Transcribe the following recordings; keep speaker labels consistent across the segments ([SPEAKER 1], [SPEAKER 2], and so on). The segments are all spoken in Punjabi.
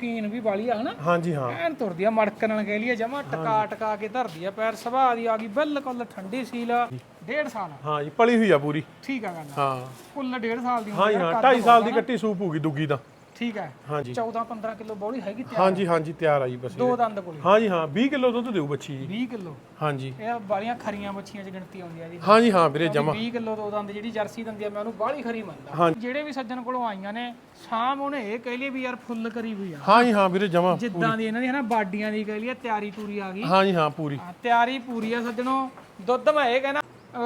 [SPEAKER 1] ਸ਼ਕੀਨ ਵੀ ਵਾਲੀ ਆ ਹਨਾ?
[SPEAKER 2] ਹਾਂਜੀ ਹਾਂ।
[SPEAKER 1] ਐਨ ਤੁਰਦੀ ਆ ਮੜਕਣ ਨਾਲ ਕਹਿ ਲਈਏ ਜਮਾ ਟਕਾ ਟਕਾ ਕੇ ਧਰਦੀ ਆ ਪੈਰ ਸੁਭਾਅ ਦੀ ਆ ਗਈ ਬਿਲਕੁਲ ਠੰਡੀ ਸੀਲ ਡੇਢ ਸਾਲ।
[SPEAKER 2] ਹਾਂ ਜੀ ਪਲੀ ਹੋਈ ਆ ਪੂਰੀ।
[SPEAKER 1] ਠੀਕ ਆ ਗੱਲ
[SPEAKER 2] ਹਾਂ।
[SPEAKER 1] ਕੁੱਲ ਡੇਢ ਸਾਲ ਦੀ
[SPEAKER 2] ਹਾਂ ਜੀ ਹਾਂ 2.5 ਸਾਲ ਦੀ ਕੱਟੀ ਸੂਪ ਹੋਊਗੀ ਦੁੱਗੀ ਦਾ।
[SPEAKER 1] ਠੀਕ ਹੈ?
[SPEAKER 2] ਹਾਂਜੀ।
[SPEAKER 1] 14 15 ਕਿਲੋ ਬੌਲੀ ਹੈਗੀ ਤਿਆਰ?
[SPEAKER 2] ਹਾਂਜੀ ਹਾਂਜੀ ਤਿਆਰ ਆ ਜੀ ਬਸ
[SPEAKER 1] ਦੋ ਦੰਦ ਕੋਲੇ?
[SPEAKER 2] ਹਾਂ ਜੀ ਹਾਂ 20 ਕਿਲੋ ਦੁੱਧ ਦੇਊ ਬੱਚੀ ਜੀ।
[SPEAKER 1] 20 ਕਿਲੋ?
[SPEAKER 2] ਹਾਂਜੀ।
[SPEAKER 1] ਇਹ ਬਾਲੀਆਂ ਖਰੀਆਂ ਬੱਚੀਆਂ 'ਚ ਗਿਣਤੀ ਆਉਂਦੀ ਆ ਜੀ।
[SPEAKER 2] ਹਾਂ ਜੀ ਹਾਂ ਵੀਰੇ ਜਮਾ।
[SPEAKER 1] 20 ਕਿਲੋ ਦੋ ਦੰਦ ਜਿਹੜੀ ਜਰਸੀ ਦੰਦੀ ਆ ਮੈਂ ਉਹਨੂੰ ਬਾਹਲੀ ਖਰੀ ਮੰਨਦਾ। ਜਿਹੜੇ ਵੀ ਸੱਜਣ ਕੋਲੋਂ ਆਈਆਂ ਨੇ ਸ਼ਾਮ ਉਹਨੇ ਇਹ ਕਹਿ ਲਈ ਵੀ ਯਾਰ ਫੁੱਲ ਕਰੀ ਹੋਈ ਆ।
[SPEAKER 2] ਹਾਂ ਜੀ ਹਾਂ ਵੀਰੇ ਜਮਾ
[SPEAKER 1] ਜਿੱਦਾਂ ਦੀ ਇਹਨਾਂ ਦੀ ਹਨਾ ਬਾਡੀਆਂ ਦੀ ਕਹਿ ਲਈ ਤਿਆਰੀ ਪੂਰੀ ਆ ਗਈ।
[SPEAKER 2] ਹਾਂ ਜੀ ਹਾਂ ਪੂਰੀ
[SPEAKER 1] ਤਿਆਰੀ ਪੂਰੀ ਆ ਸੱਜਣੋ। ਦੁੱਧ ਮੈਂ ਇਹ ਕਹਿਣਾ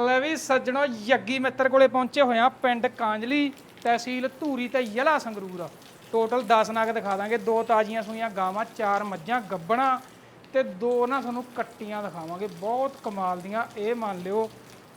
[SPEAKER 1] ਲੈ ਵੀ ਸੱਜਣੋ ਯੱਗੀ ਮਿੱਤਰ ਕੋਲੇ ਪਹੁੰਚੇ ਹੋਇਆ ਪਿੰਡ ਕਾਂਜਲੀ ਤਹਿਸੀਲ ਧੂਰੀ ਤੇ ਜ਼ਿਲ੍ਹਾ ਸੰਗਰੂਰ। ਟੋਟਲ 10 ਨਗ ਦਿਖਾ ਦਾਂਗੇ। ਦੋ ਤਾਜ਼ੀਆਂ ਸੂਈਆਂ ਗਾਵਾਂ, ਚਾਰ ਮੱਝਾਂ, ਗੱਬਣਾ ਤੇ ਦੋ ਨਾ ਤੁਹਾਨੂੰ ਕੱਟੀਆਂ ਦਿਖਾਵਾਂਗੇ। ਬਹੁਤ ਕਮਾਲ ਦੀਆਂ। ਇਹ ਮੰਨ ਲਿਓ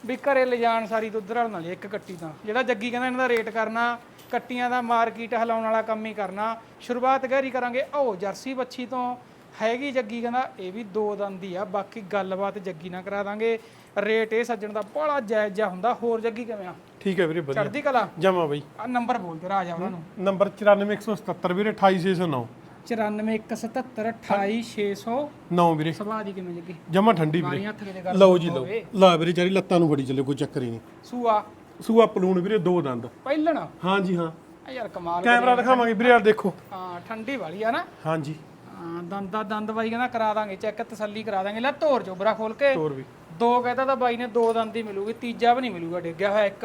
[SPEAKER 1] ਵੀ ਘਰੇ ਲਿਜਾਣ ਸਾਰੀ ਦੁੱਧ ਰਲ ਨਾਲ ਇੱਕ ਕੱਟੀ ਤਾਂ। ਜਿਹੜਾ ਜੱਗੀ ਕਹਿੰਦਾ ਇਹਨਾਂ ਦਾ ਰੇਟ ਕਰਨਾ, ਕੱਟੀਆਂ ਦਾ ਮਾਰਕੀਟ ਹਿਲਾਉਣ ਵਾਲਾ ਕੰਮ ਹੀ ਕਰਨਾ। ਸ਼ੁਰੂਆਤ ਗਹਿਰੀ ਕਰਾਂਗੇ। ਉਹ ਜਰਸੀ ਬੱਚੀ ਤੋਂ ਹੈਗੀ ਜੱਗੀ ਕਹਿੰਦਾ, ਇਹ ਵੀ ਦੋ ਦੰਦ ਹੀ ਆ। ਬਾਕੀ ਗੱਲਬਾਤ ਜੱਗੀ ਨਾਲ ਕਰਾ ਦਾਂਗੇ। ਰੇਟ ਇਹ ਸੱਜਣ ਦਾ ਬੜਾ ਜਾਇਜ਼ ਜਿਹਾ ਹੁੰਦਾ। ਹੋਰ ਜੱਗੀ ਕਿਵੇਂ ਆ?
[SPEAKER 2] ਠੀਕ ਹੈ ਵੀਰੇ ਵਧੀਆ।
[SPEAKER 1] ਚੜਦੀ ਕਲਾ?
[SPEAKER 2] ਜਮਾ ਬਈ।
[SPEAKER 1] ਆ ਨੰਬਰ ਬੋਲ ਤੇ ਰਾਜਾ ਉਹਨਾਂ ਨੂੰ।
[SPEAKER 2] ਨੰਬਰ 94177 ਵੀਰੇ 28609
[SPEAKER 1] 9417282600
[SPEAKER 2] 9 ਵੀਰੇ
[SPEAKER 1] ਸੁਭਾਅ ਦੀ ਕਿਵੇਂ ਜੱਗੀ
[SPEAKER 2] ਜਮਾ ਠੰਡੀ ਵੀਰੇ।
[SPEAKER 1] ਬਾਰੀ ਹੱਥ ਕਿਤੇ ਕਰ
[SPEAKER 2] ਲਓ ਜੀ ਲਓ। ਲਾ ਵੀਰੇ ਚਾਰੀ ਲੱਤਾਂ ਨੂੰ ਬੜੀ ਚੱਲੇ ਕੋਈ ਚੱਕਰ ਹੀ ਨਹੀਂ।
[SPEAKER 1] ਸੂਆ।
[SPEAKER 2] ਸੂਆ ਪਲੂਣ ਵੀਰੇ ਦੋ ਦੰਦ।
[SPEAKER 1] ਪਹਿਲਣ?
[SPEAKER 2] ਹਾਂਜੀ ਹਾਂ।
[SPEAKER 1] ਆ ਯਾਰ ਕਮਾਲ
[SPEAKER 2] ਕੈਮਰਾ ਦਿਖਾਵਾਂਗੇ ਵੀਰੇ ਯਾਰ ਦੇਖੋ।
[SPEAKER 1] ਹਾਂ ਠੰਡੀ ਵਾਲੀ ਆ ਨਾ।
[SPEAKER 2] ਹਾਂਜੀ
[SPEAKER 1] ਹਾਂ ਦੰਦਾ ਦੰਦ ਬਾਈ ਕਹਿੰਦਾ ਕਰਾ ਦਾਂਗੇ ਚੈੱਕ ਤਸੱਲੀ ਕਰਾ ਦਾਂਗੇ। ਲੈ ਧੋਰ ਚੋਬਰਾ ਖੋਲ ਕੇ।
[SPEAKER 2] ਤੋਰ ਵੀ।
[SPEAKER 1] ਦੋ ਕਹਿੰਦਾ ਤਾਂ ਬਾਈ ਨੇ ਦੋ ਦੰਦ ਹੀ ਮਿਲੂਗੀ ਤੀਜਾ ਵੀ ਨਹੀਂ ਮਿਲੂਗਾ ਡਿੱਗਿਆ ਹੋਇਆ ਇੱਕ।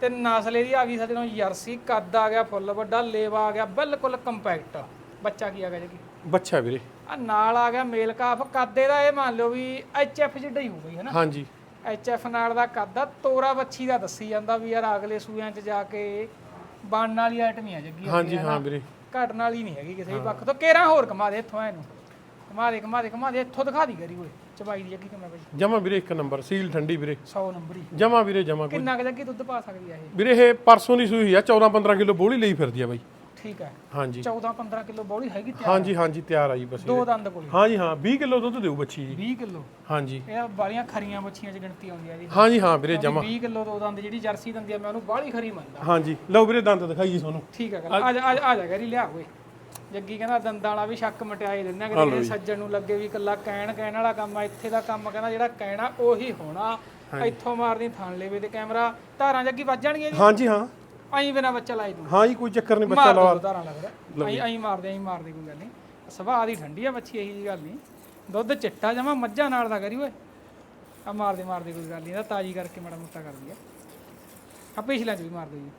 [SPEAKER 1] ਤੇ ਨਸਲ ਇਹਦੀ ਆ ਗਈ ਸੱਜਣੋ ਯਰਸੀ ਕੱਦ ਆ ਗਿਆ ਫੁੱਲ ਵੱਡਾ ਲੇਵਾ ਆ ਗਿਆ ਬਿਲਕੁਲ ਕੰਪੈਕਟ। ਬੱਚਾ ਕੀ ਆ ਗਿਆ ਜੀ
[SPEAKER 2] ਬੱਚਾ ਵੀਰੇ।
[SPEAKER 1] ਆ ਨਾਲ ਆ ਗਿਆ ਮੇਲ ਕਾਫ ਕੱਦ ਇਹਦਾ ਇਹ ਮੰਨ ਲਓ ਵੀ ਐਚ ਐਫ ਜਿੱਡਾ ਹੀ ਹੋਊਗਾ ਹਨਾ?
[SPEAKER 2] ਹਾਂਜੀ।
[SPEAKER 1] ਐਚ ਐਫ ਨਾਲ ਦਾ ਕੱਦ ਆ ਤੋਰਾ ਬੱਚੀ ਦਾ ਦੱਸੀ ਜਾਂਦਾ ਵੀ ਯਾਰ ਅਗਲੇ ਸੂਆਂ 'ਚ ਜਾ ਕੇ ਬਣਨ ਵਾਲੀ ਆਈਟਮ ਹੀ ਆ ਜੱਗੀ
[SPEAKER 2] ਹਾਂਜੀ ਹਾਂ ਵੀਰੇ।
[SPEAKER 1] ਘਟਣ ਵਾਲੀ ਨਹੀਂ ਹੈਗੀ ਕਿਸੇ ਵੀ ਪੱਖ ਤੋਂ। ਕੇਰਾ ਹੋਰ ਕਮਾ ਦੇ ਇੱਥੋਂ ਇਹਨੂੰ। ਕਮਾ ਦੇ ਕਮਾ ਦੇ ਕਮਾ ਦੇ ਇੱਥੋਂ ਦਿਖਾ ਦੀ ਕਰੀ ਓਏ ਚਬਾਈ ਦੀ ਜੱਗੀ ਕਿਵੇਂ ਬਾਈ
[SPEAKER 2] ਜਮਾ ਵੀਰੇ ਇੱਕ ਨੰਬਰ ਸੀਲ ਠੰਡੀ ਵੀਰੇ।
[SPEAKER 1] 100 ਨੰਬਰ ਹੀ।
[SPEAKER 2] ਜਮਾ ਵੀਰੇ ਜਮਾ ਕੋਈ।
[SPEAKER 1] ਕਿੰਨਾ ਕੁ ਜੱਗੀ ਦੁੱਧ ਪਾ ਸਕਦੀ ਆ ਇਹ?
[SPEAKER 2] ਵੀਰੇ ਇਹ ਪਰਸੋਂ ਦੀ ਸੂਈ ਆ 14 15 ਕਿਲੋ ਬੋਲੀ ਲਈ ਫਿਰਦੀ ਆ ਬਾਈ।
[SPEAKER 1] ਠੀਕ ਹੈ।
[SPEAKER 2] ਹਾਂਜੀ।
[SPEAKER 1] 14 15 ਕਿਲੋ ਬੌਲੀ ਹੈਗੀ ਤਿਆਰ।
[SPEAKER 2] ਹਾਂਜੀ ਹਾਂਜੀ ਤਿਆਰ ਆ ਜੀ ਬਸ
[SPEAKER 1] ਦੋ। ਦੰਦ ਕੋਲੇ।
[SPEAKER 2] ਹਾਂਜੀ ਹਾਂ 20 ਕਿਲੋ ਦੁੱਧ ਦੇਊ ਬੱਚੀ ਜੀ।
[SPEAKER 1] 20 ਕਿਲੋ।
[SPEAKER 2] ਹਾਂਜੀ।
[SPEAKER 1] ਇਹ ਬਾਲੀਆਂ ਖਰੀਆਂ ਬੱਚੀਆਂ 'ਚ ਗਿਣਤੀ ਆਉਂਦੀ ਆ ਜੀ।
[SPEAKER 2] ਹਾਂਜੀ ਹਾਂ ਵੀਰੇ ਜਮਾ।
[SPEAKER 1] 20 ਕਿਲੋ ਦੋ ਦੰਦ ਜਿਹੜੀ ਜਰਸੀ ਦੰਦੀ ਆ ਮੈਂ ਉਹਨੂੰ ਬਾਹਲੀ ਖਰੀ ਮੰਨਦਾ।
[SPEAKER 2] ਹਾਂਜੀ ਲਓ ਵੀਰੇ ਦੰਦ ਦਿਖਾਈਏ ਤੁਹਾਨੂੰ।
[SPEAKER 1] ਠੀਕ ਹੈ ਆ ਜਾ ਆ ਜਾ- ਜਾ ਗਰੀ ਲਿਆ ਓਏ। ਜੱਗੀ ਕਹਿੰਦਾ ਦੰਦਾਂ ਵਾਲਾ ਵੀ ਸ਼ੱਕ ਮਟਿਆਈ ਦਿੰਦਾ ਕਿ ਸੱਜਣ ਨੂੰ ਲੱਗੇ ਵੀ ਕੱਲਾ ਕਹਿਣ ਕਹਿਣ ਵਾਲਾ ਕੰਮ ਆ ਇੱਥੇ ਦਾ ਕੰਮ ਕਹਿੰਦਾ ਜਿਹੜਾ ਕਹਿਣਾ ਉਹੀ ਹੋਣਾ। ਇੱਥੋਂ ਮਾਰਦੀ ਥਣ ਲੈਵੇ ਤੇ ਕੈਮਰਾ। ਧਾਰਾਂ ਜੱਗੀ ਵੱਜ ਜਾਣਗੀਆਂ ਜੀ।
[SPEAKER 2] ਹਾਂਜੀ ਹਾਂ।
[SPEAKER 1] ਆਈ ਬਿਨਾ ਬੱਚਾ ਲਾਈ ਤੂੰ।
[SPEAKER 2] ਹਾਂ ਜੀ ਕੋਈ ਚੱਕਰ ਨਹੀਂ ਬੱਚਾ
[SPEAKER 1] ਮਾਰ ਦੋ ਲੱਗਦਾ ਆਈ ਆਈ ਮਾਰਦੇ ਆਈ ਮਾਰਦੇ ਕੋਈ ਗੱਲ ਨਹੀਂ। ਸੁਭਾਅ ਦੀ ਠੰਡੀ ਆ ਬੱਚੀ ਇਹੀ ਜੀ ਗੱਲ ਨਹੀਂ। ਦੁੱਧ ਚਿੱਟਾ ਜਮਾ ਮੱਝਾਂ ਨਾਲ ਦਾ ਕਰੀ ਓਏ। ਆ ਮਾਰਦੇ ਮਾਰਦੇ ਕੋਈ ਗੱਲ ਨਹੀਂ। ਇਹਦਾ ਤਾਜੀ ਕਰਕੇ ਮਾੜਾ ਮੋਟਾ ਕਰਦੀ ਆ ਆ ਪਿਛਲਿਆਂ ਚ ਵੀ ਮਾਰ ਦੋ ਜੀ।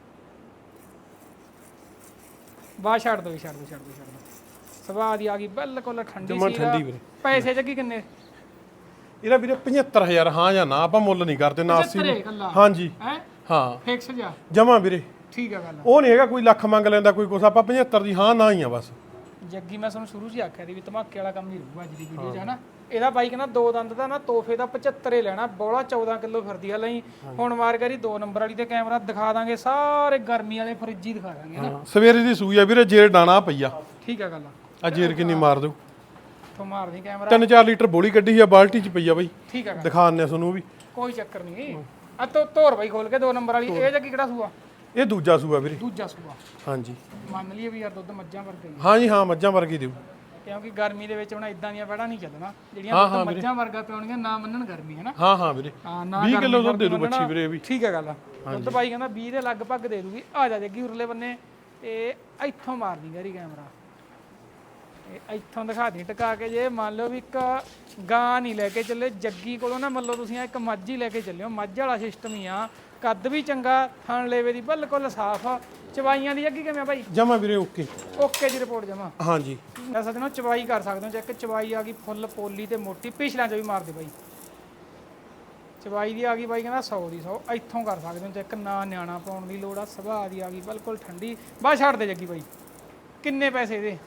[SPEAKER 1] ਬਾਹਰ ਛੱਡ ਦੋ ਜੀ, ਛੱਡ ਦੋ ਛੱਡ ਦੋ ਛੱਡ ਦੋ। ਸੁਭਾਅ ਦੀ ਆ ਗਈ ਬਿਲਕੁਲ ਠੰਡੀ
[SPEAKER 2] ਜਮਾਂ
[SPEAKER 1] ਸੀ
[SPEAKER 2] ਠੰਡੀ ਵੀਰੇ।
[SPEAKER 1] ਪੈਸੇ ਜੱਗੀ ਕਿੰਨੇ?
[SPEAKER 2] ਇਹਦਾ ਵੀਰੇ 75000 ਹਾਂ ਜਾਂ ਨਾ ਆਪਾਂ ਮੁੱਲ ਨਹੀਂ ਕਰਦੇ ਨਾ 80
[SPEAKER 1] ਤਰੇ ਕੱਲਾ
[SPEAKER 2] ਹਾਂਜੀ।
[SPEAKER 1] ਹੈ?
[SPEAKER 2] ਹਾਂ।
[SPEAKER 1] ਫਿਕਸ ਜਾ।
[SPEAKER 2] ਜਮਾ ਵੀਰੇ।
[SPEAKER 1] ਠੀਕ ਆ ਗੱਲ।
[SPEAKER 2] ਉਹ ਨਹੀਂ ਹੈਗਾ ਕੋਈ ਲੱਖ ਮੰਗ ਲੈਂਦਾ ਕੋਈ ਕੁਛ। ਆਪਾਂ 75 ਦੀ ਹਾਂ ਨਾ ਹੀ ਆ ਬਸ।
[SPEAKER 1] ਜੱਗੀ ਮੈਂ ਤੁਹਾਨੂੰ ਸ਼ੁਰੂ 'ਚ ਹੀ ਆਖਿਆ ਸੀ ਵੀ ਧਮਾਕੇ ਵਾਲਾ ਕੰਮ ਨਹੀਂ ਰਹੂਗਾ ਅੱਜ ਦੀ ਵੀਡੀਓ 'ਚ ਹਨਾ? ਇਹਦਾ ਬਾਈ ਕਹਿੰਦਾ ਦੋ ਦੰਦ ਦਾ ਨਾ ਤੋਹਫੇ ਦਾ 75 ਹੀ ਲੈਣਾ ਬੋਲਾ 14 ਕਿਲੋ ਫਿਰਦੀ ਆ। ਲਈ ਹੁਣ ਮਾਰ ਕਰੀ ਦੋ ਨੰਬਰ ਵਾਲੀ ਤੇ ਕੈਮਰਾ ਦਿਖਾ ਦਾਂਗੇ ਸਾਰੇ ਗਰਮੀ ਵਾਲੇ ਫਰਿੱਜ ਹੀ ਦਿਖਾ ਦਾਂਗੇ ਹਨਾ?
[SPEAKER 2] ਸਵੇਰੇ ਦੀ ਸੂਈ ਆ ਵੀਰੇ ਜੇਰ ਡਾਣਾ ਪਈਆ
[SPEAKER 1] ਠੀਕ ਆ ਗੱਲ
[SPEAKER 2] ਆ। ਜੇਰ ਕਿੰਨੀ ਮਾਰ ਦਿਓ
[SPEAKER 1] ਤੋਂ ਮਾਰਦੀ ਕੈਮਰਾ।
[SPEAKER 2] 3-4 ਲੀਟਰ ਬੋਲੀ ਕੱਢੀ ਆ ਬਾਲਟੀ ਚ ਪਈ ਆ ਬਾਈ।
[SPEAKER 1] ਠੀਕ ਆ ਗੱਲ।
[SPEAKER 2] ਦਿਖਾਉਂਦੇ ਆ ਤੁਹਾਨੂੰ ਉਹ ਵੀ।
[SPEAKER 1] ਕੋਈ ਚੱਕਰ ਨਹੀਂ। ਆ ਤੋ ਤੋਰ ਬਾਈ ਖੋਲ ਕੇ ਦੋ ਨੰਬਰ ਵਾਲੀ। ਇਹ ਜੱਗੀ ਕਿਹੜਾ ਸੂਆ?
[SPEAKER 2] ਇਹ ਦੂਜਾ ਸੂਆ ਵੀਰੇ।
[SPEAKER 1] ਦੂਜਾ ਸੂਆ।
[SPEAKER 2] ਹਾਂਜੀ।
[SPEAKER 1] ਮੰਨ ਲਈਏ ਵੀ ਯਾਰ ਦੁੱਧ ਮੱਝਾਂ ਵਰਗਾ ਹੀ
[SPEAKER 2] ਹਾਂਜੀ ਹਾਂ ਮੱਝਾਂ ਵਰਗੀ ਦਿਓ।
[SPEAKER 1] ਕਿਉਂਕਿ ਗਰਮੀ ਦੇ ਵਿੱਚ ਹੁਣ ਇਦਾਂ ਦੀਆਂ ਵੜਾ ਨਹੀਂ ਚੱਲਣਾ। ਜਿਹੜੀਆਂ ਦੁੱਧ ਮੱਝਾਂ ਵਰਗਾ ਪਿਉਣੀਆਂ ਨਾ ਮੰਨਣ ਗਰਮੀ ਹੈ ਨਾ?
[SPEAKER 2] ਹਾਂ ਹਾਂ ਵੀਰੇ।
[SPEAKER 1] ਹਾਂ ਨਾ
[SPEAKER 2] 20 ਕਿਲੋ ਦੁੱਧ ਦੇ ਦੂ ਬੱਚੀ ਵੀਰੇ ਇਹ ਵੀ।
[SPEAKER 1] ਠੀਕ ਹੈ ਗੱਲ ਦੁੱਧ ਬਾਈ ਕਹਿੰਦਾ 20 ਦੇ ਲਗਭਗ ਦੇ ਦੂਗੀ। ਆ ਜਾ ਜੱਗੀ ਉਰਲੇ ਬੰਨੇ। ਤੇ ਇੱਥੋਂ ਮਾਰਦੀ ਗਰੀ ਕੈਮਰਾ। ਇਹ ਇੱਥੋਂ ਦਿਖਾ ਦੀ ਟਕਾ ਕੇ ਜੇ ਮੰਨ ਲਓ ਵੀ ਇੱਕ ਗਾਂ ਨਹੀਂ ਲੈ ਕੇ ਚੱਲੇ ਜੱਗੀ ਕੋਲੋਂ ਨਾ ਮੰਨ ਲਓ ਤੁਸੀਂ ਇੱਕ ਮੱਝ ਹੀ ਲੈ ਕੇ ਚੱਲਿਓ ਮੱਝ ਵਾਲਾ ਸਿਸਟਮ ਹੀ ਆ। ਕੱਦ ਵੀ ਚੰਗਾ ਥਣ ਲੇਵੇ ਦੀ ਬਿਲਕੁਲ ਸਾਫ਼ ਚਵਾਈਆਂ ਦੀ ਜੱਗੀ ਕਿਵੇਂ ਆ ਬਾਈ?
[SPEAKER 2] ਜਮਾ ਵੀਰੇ ਓਕੇ।
[SPEAKER 1] ਓਕੇ ਜੀ ਰਿਪੋਰਟ ਜਮਾ।
[SPEAKER 2] ਹਾਂਜੀ।
[SPEAKER 1] ਮੈਂ ਸੱਜਣੋ ਚਵਾਈ ਕਰ ਸਕਦੇ ਹੋ ਚੈੱਕ ਚਵਾਈ ਆ ਗਈ ਫੁੱਲ ਪੋਲੀ ਤੇ ਮੋਟੀ ਪਿਛਲਿਆਂ ਚ ਵੀ ਮਾਰ ਦੇ ਬਾਈ। ਚਵਾਈ ਦੀ ਆ ਗਈ ਬਾਈ ਕਹਿੰਦਾ 100 ਦੀ 100 ਇੱਥੋਂ ਕਰ ਸਕਦੇ ਹੋ ਚੈੱਕ ਨਾ ਨਿਆਣਾ ਪਾਉਣ ਦੀ ਲੋੜ ਆ ਸੁਭਾਅ ਦੀ ਆ ਗਈ ਬਿਲਕੁਲ ਠੰਡੀ। ਬਾਹਰ ਛੱਡ ਦੇ ਜੱਗੀ ਬਾਈ। ਕਿੰਨੇ ਪੈਸੇ ਦੇ